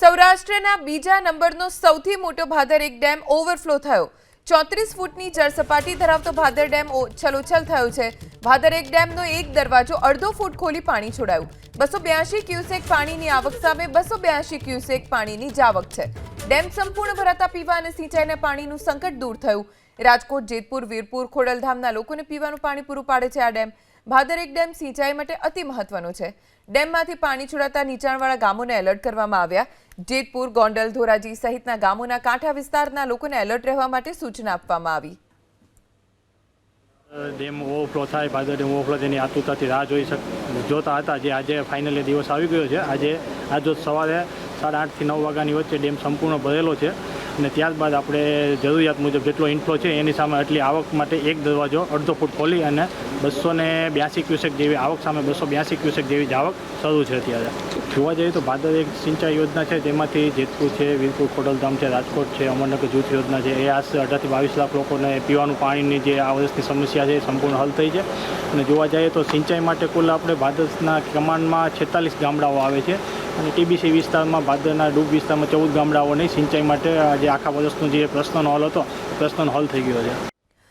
સૌરાષ્ટ્રના બીજા નંબરનો સૌથી મોટો ભાદર એક ડેમ ઓવરફ્લો થયો. ચોત્રીસ ફૂટની જળસપાટી ધરાવતો ભાદર ડેમ છલોછલ થયો છે. ભાદર એક ડેમનો એક દરવાજો અડધો ફૂટ ખોલી પાણી છોડાયું. બસો બ્યાસી ક્યુસેક પાણીની આવક સામે બસો બ્યાસી ક્યુસેક પાણીની જાવક છે. ડેમ સંપૂર્ણ ભરાતા પીવા અને સિંચાઈના પાણીનું સંકટ દૂર થયું. રાજકોટ, જેતપુર, વીરપુર, ખોડલધામના લોકોને પીવાનું પાણી પૂરું પાડે છે આ ડેમ. ભાદર ડેમ સિંચાઈ માટે અતિ મહત્વનો છે. ડેમમાંથી પાણી છોડાતા નીચાણવાળા ગામોને એલર્ટ કરવામાં આવ્યા. જેતપુર, ગોંડલ, ધોરાજી સહિતના ગામોના કાંઠા વિસ્તારના લોકોને એલર્ટ રહેવા માટે સૂચના આપવામાં આવી. ડેમ ઓવરફ્લો થાય, ભાદર ડેમ ઓવરફ્લો તેની આતુરતાથી રાહ જોઈ શક, જોતા હતા જે આજે ફાઇનલી દિવસ આવી ગયો છે. આજે આજ સવારે સાડા આઠથી નવ વાગ્યાની વચ્ચે ડેમ સંપૂર્ણ ભરેલો છે અને ત્યારબાદ આપણે જરૂરિયાત મુજબ જેટલો ઇન્ફ્લો છે એની સામે એટલી આવક માટે એક દરવાજો અડધો ફૂટ ખોલી અને બસો ને બ્યાસી ક્યુસેક જેવી આવક સામે બસો બ્યાસી ક્યુસેક જેવી જ આવક શરૂ છે અત્યારે. જોવા જઈએ તો ભાદર એક સિંચાઈ યોજના છે તેમાંથી જેતપુર છે, વીરપુર ખોડલધામ છે, રાજકોટ છે, અમરનગર જૂથ યોજના છે, એ આશરે અઢારથી બાવીસ લાખ લોકોને પીવાનું પાણીની જે આ વર્ષની સમસ્યા છે એ સંપૂર્ણ હલ થઈ છે. અને જોવા જઈએ તો સિંચાઈ માટે કુલ આપણે ભાદરના કમાન્ડમાં છેતાલીસ ગામડાઓ આવે છે. અને ટીબીસી વિસ્તારમાં ભાદરના ડૂબ વિસ્તારમાં ચૌદ ગામડાઓની સિંચાઈ માટે આજે આખા વર્ષનો જે પ્રશ્નનો હોલ હતો પ્રશ્નનો હોલ થઈ ગયો છે.